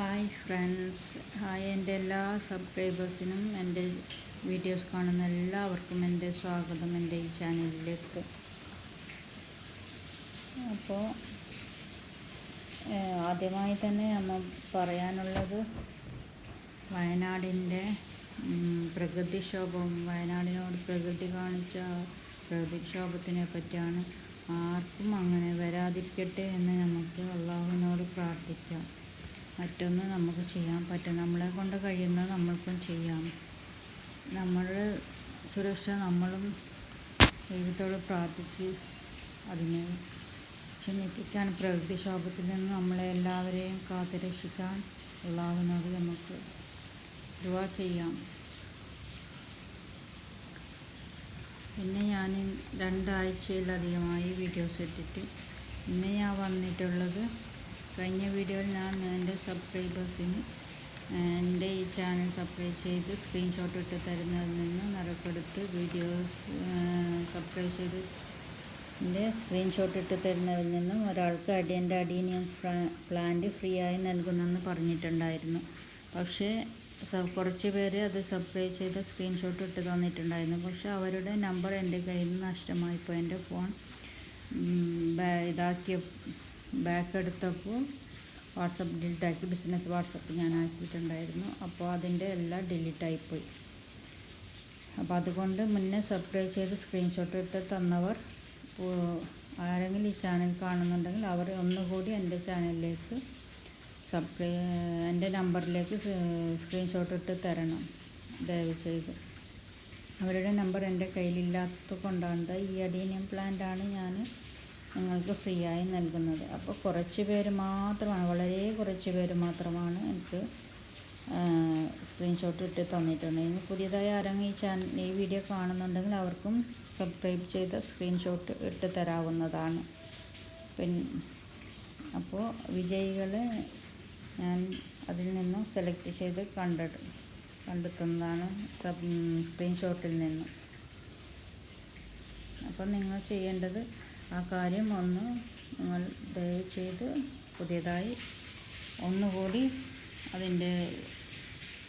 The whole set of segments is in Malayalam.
ഹായ് ഫ്രണ്ട്സ് ഹായ് എന്റെ എല്ലാ സബ്സ്ക്രൈബേഴ്സിനും എന്റെ വീഡിയോസ് കാണുന്ന എല്ലാവർക്കും എന്റെ സ്വാഗതം എന്റെ ഈ ചാനലിലേക്ക് അപ്പോൾ ആദ്യമായി തന്നെ നമ്മൾ പറയാനുള്ളത് വയനാടിന്റെ പ്രകൃതിക്ഷോഭം. വയനാടിനോട് പ്രകൃതി കാണിച്ച പ്രകൃതിക്ഷോഭത്തിനെ പറ്റിയാണ് ആർക്കും അങ്ങനെ വരാതിരിക്കട്ടെ എന്ന് നമുക്ക് അള്ളാഹുവിനോട് പ്രാർത്ഥിക്കാം. മറ്റൊന്ന് നമുക്ക് ചെയ്യാൻ പറ്റും. നമ്മളെ കൊണ്ട് കഴിയുന്നത് നമ്മൾക്കും ചെയ്യാം. നമ്മളുടെ സുരക്ഷ നമ്മളും ദൈവത്തോട് പ്രാർത്ഥിച്ച് അതിനെ ക്ഷമിപ്പിക്കാൻ പ്രകൃതിക്ഷോഭത്തിൽ നിന്ന് നമ്മളെ എല്ലാവരെയും കാത്തു രക്ഷിക്കാൻ അള്ളാഹുവിനോട് നമുക്ക് ദുവാ ചെയ്യാം. പിന്നെ ഞാൻ രണ്ടാഴ്ചയിലധികമായി വീഡിയോസ് ഇട്ടിട്ട് ഇന്ന് ഞാൻ വന്നിട്ടുള്ളത് കഴിഞ്ഞ വീഡിയോയിൽ ഞാൻ എന്റെ സബ്സ്ക്രൈബേഴ്സിന് എന്റെ ഈ ചാനൽ സബ്സ്ക്രൈബ് ചെയ്ത് സ്ക്രീൻഷോട്ട് ഇട്ട് തരുന്നതിൽ നിന്ന് നറുക്കെടുത്ത് വീഡിയോസ് സബ്സ്ക്രൈബ് ചെയ്ത് എന്റെ സ്ക്രീൻഷോട്ട് ഇട്ട് തരുന്നതിൽ നിന്നും ഒരാൾക്ക് അടിയന്റെ ഞാൻ പ്ലാന്റ് ഫ്രീ ആയി നൽകുന്നെന്ന് പറഞ്ഞിട്ടുണ്ടായിരുന്നു. പക്ഷേ കുറച്ച് പേര് അത് സബ്സ്ക്രൈബ് ചെയ്ത് സ്ക്രീൻഷോട്ട് ഇട്ട് തന്നിട്ടുണ്ടായിരുന്നു. പക്ഷേ അവരുടെ നമ്പർ എന്റെ കയ്യിൽ നിന്ന് നഷ്ടമായിപ്പോൾ എന്റെ ഫോൺ ഇതാക്കിയ ബാക്ക് എടുത്തപ്പോൾ വാട്സപ്പ് ഡിലീറ്റാക്കി. ബിസിനസ് വാട്സപ്പ് ഞാൻ ആക്കിയിട്ടുണ്ടായിരുന്നു അപ്പോൾ അതിന്റെ എല്ലാം ഡിലീറ്റായിപ്പോയി. അപ്പോൾ അതുകൊണ്ട് മുന്നേ സബ്സ്ക്രൈബ് ചെയ്ത് സ്ക്രീൻഷോട്ട് എടുത്ത് തന്നവർ ആരെങ്കിലും ഈ ചാനൽ കാണുന്നുണ്ടെങ്കിൽ അവർ ഒന്നുകൂടി എന്റെ ചാനലിലേക്ക് സബ്സ്ക്രൈ എന്റെ നമ്പറിലേക്ക് സ്ക്രീൻഷോട്ട് ഇട്ട് തരണം. ദയവ് ചെയ്ത് അവരുടെ നമ്പർ എന്റെ കയ്യിലില്ലാത്തത് കൊണ്ടാണ് ഈ അഡീനിയം പ്ലാന്റാണ് ഞാൻ നിങ്ങൾക്ക് ഫ്രീ ആയി നൽകുന്നത്. അപ്പോൾ കുറച്ച് പേര് മാത്രമാണ് വളരെ കുറച്ച് പേര് മാത്രമാണ് എനിക്ക് സ്ക്രീൻഷോട്ട് ഇട്ട് തന്നിട്ടുണ്ട് ഇനി പുതിയതായി ആരെങ്കിലും ഈ ചാനൽ ഈ വീഡിയോ കാണുന്നുണ്ടെങ്കിൽ അവർക്കും സബ്സ്ക്രൈബ് ചെയ്ത് സ്ക്രീൻഷോട്ട് ഇട്ട് തരാവുന്നതാണ്. പിന്നെ അപ്പോൾ വിജയികളെ ഞാൻ അതിൽ നിന്നും സെലക്ട് ചെയ്ത് കണ്ട കണ്ടെത്തുന്നതാണ് സബ് സ്ക്രീൻഷോട്ടിൽ നിന്നും. അപ്പം നിങ്ങൾ ചെയ്യേണ്ടത് ആ കാര്യം ഒന്ന് നിങ്ങൾ ദയവ് ചെയ്ത് പുതിയതായി ഒന്നുകൂടി അതിന്റെ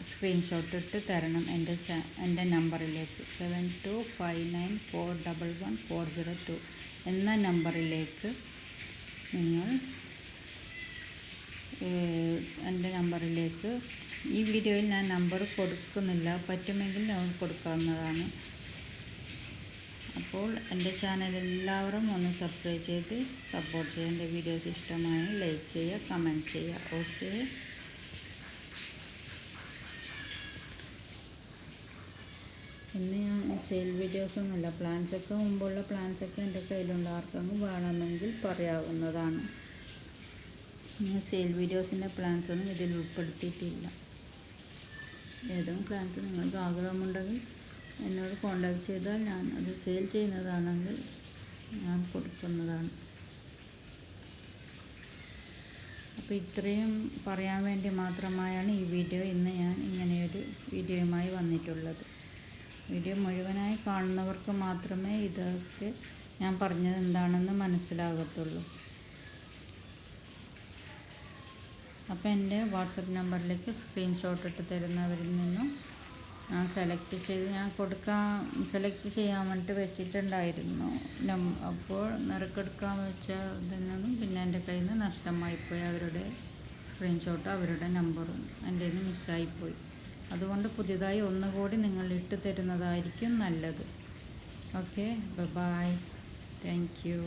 സ്ക്രീൻഷോട്ട് ഇട്ട് തരണം എന്റെ ചാ എന്റെ നമ്പറിലേക്ക്. Seven two five nine four double one four zero two എന്ന നമ്പറിലേക്ക് നിങ്ങൾ എന്റെ നമ്പറിലേക്ക് ഈ വീഡിയോയിൽ ഞാൻ നമ്പർ കൊടുക്കുന്നില്ല. പറ്റുമെങ്കിൽ ഞാൻ കൊടുക്കാവുന്നതാണ്. അപ്പോൾ എന്റെ ചാനൽ എല്ലാവരും ഒന്ന് സബ്സ്ക്രൈബ് ചെയ്ത് സപ്പോർട്ട് ചെയ്യുക. എന്റെ വീഡിയോസ് ഇഷ്ടമായി ലൈക്ക് ചെയ്യുക കമന്റ് ചെയ്യുക. ഓക്കെ ഇന്ന് ഞാൻ സെയിൽ വീഡിയോസൊന്നുമില്ല പ്ലാൻസൊക്കെ മുമ്പുള്ള പ്ലാൻസൊക്കെ എന്റെ കയ്യിലുണ്ട്. ആർക്കെങ്കിലും വേണമെങ്കിൽ പറയാവുന്നതാണ്. ഞാൻ സെയിൽ വീഡിയോസിന്റെ പ്ലാൻസ് ഒന്നും ഇതിൽ ഉൾപ്പെടുത്തിയിട്ടില്ല. ഏതെങ്കിലും പ്ലാൻസ് നിങ്ങൾക്ക് ആഗ്രഹമുണ്ടെങ്കിൽ എന്നോട് കോണ്ടാക്ട് ചെയ്താൽ ഞാൻ അത് സെയിൽ ചെയ്യുന്നതാണെങ്കിൽ ഞാൻ കൊടുക്കുന്നതാണ്. അപ്പോൾ ഇത്രയും പറയാൻ വേണ്ടി മാത്രമായാണ് ഈ വീഡിയോ ഇന്ന് ഞാൻ ഇങ്ങനെയൊരു വീഡിയോയുമായി വന്നിട്ടുള്ളത്. വീഡിയോ മുഴുവനായി കാണുന്നവർക്ക് മാത്രമേ ഇതൊക്കെ ഞാൻ പറഞ്ഞത് എന്താണെന്ന് മനസ്സിലാകത്തുള്ളൂ. അപ്പോൾ എന്റെ വാട്സപ്പ് നമ്പറിലേക്ക് സ്ക്രീൻഷോട്ട് ഇട്ട് തരുന്നവരിൽ നിന്നും ഞാൻ സെലക്ട് ചെയ്ത് ഞാൻ കൊടുക്കാൻ സെലക്ട് ചെയ്യാൻ വേണ്ടിയിട്ട് വെച്ചിട്ടുണ്ടായിരുന്നു. അപ്പോൾ നിറക്കെടുക്കാൻ വെച്ച ഇതിൽ നിന്നും പിന്നെ എന്റെ കയ്യിൽ നിന്ന് നഷ്ടമായിപ്പോയി അവരുടെ സ്ക്രീൻഷോട്ട് അവരുടെ നമ്പറും എന്റെ നിന്ന് മിസ്സായിപ്പോയി അതുകൊണ്ട് പുതിയതായി ഒന്നുകൂടി നിങ്ങൾ ഇട്ട് തരുന്നതായിരിക്കും നല്ലത്. Okay bye thank you